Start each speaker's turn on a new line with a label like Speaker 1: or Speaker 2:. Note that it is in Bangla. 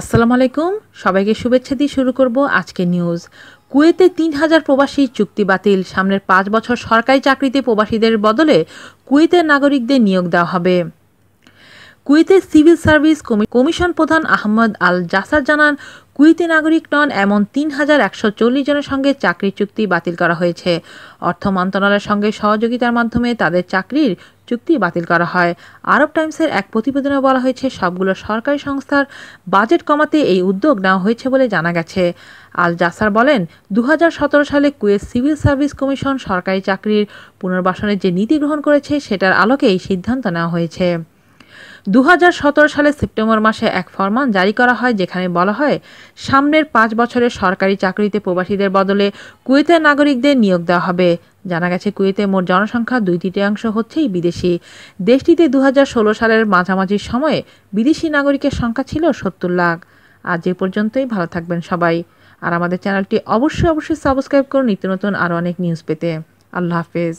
Speaker 1: আসসালামু আলাইকুম। সবাইকে শুভেচ্ছা দিয়ে শুরু করব আজকে নিউজ। কুয়েতে তিন হাজার প্রবাসী চুক্তি বাতিল। সামনের পাঁচ বছর সরকারি চাকরিতে প্রবাসীদের বদলে কুয়েতের নাগরিকদের নিয়োগ দেওয়া হবে। কুয়েতের সিভিল সার্ভিস কমিশন প্রধান আহমদ আল জাসার জানান কুয়েতি নাগরিক নন এমন তিন হাজার একশো চল্লিশ জনের সঙ্গে চাকরি চুক্তি বাতিল করা হয়েছে। অর্থ মন্ত্রণালয়ের সঙ্গে সহযোগিতার মাধ্যমে তাদের চাকরির চুক্তি বাতিল করা হয়। আরব টাইমসের এক প্রতিবেদনে বলা হয়েছে, সবগুলো সরকারি সংস্থার বাজেট কমাতে এই উদ্যোগ নেওয়া হয়েছে বলে জানা গেছে। আল জাসার বলেন দু হাজার সতেরো সালে কুয়েত সিভিল সার্ভিস কমিশন সরকারি চাকরির পুনর্বাসনের যে নীতি গ্রহণ করেছে, সেটার আলোকে এই সিদ্ধান্ত নেওয়া হয়েছে। দু সালের সেপ্টেম্বর মাসে এক ফরমান জারি করা হয়, যেখানে বলা হয়, সামনের পাঁচ বছরের সরকারি চাকরিতে প্রবাসীদের বদলে কুয়েতের নাগরিকদের নিয়োগ দেওয়া হবে। জানা গেছে, কুয়েতে মোট জনসংখ্যা দুই তৃতীয়াংশ হচ্ছেই বিদেশি। দেশটিতে দু হাজার ষোলো সালের মাঝামাঝি সময়ে বিদেশি নাগরিকের সংখ্যা ছিল সত্তর লাখ। আজ এ পর্যন্তই, ভালো থাকবেন সবাই। আর আমাদের চ্যানেলটি অবশ্যই অবশ্যই সাবস্ক্রাইব করুন নিত্য নতুন আরও অনেক নিউজ পেতে। আল্লাহ হাফেজ।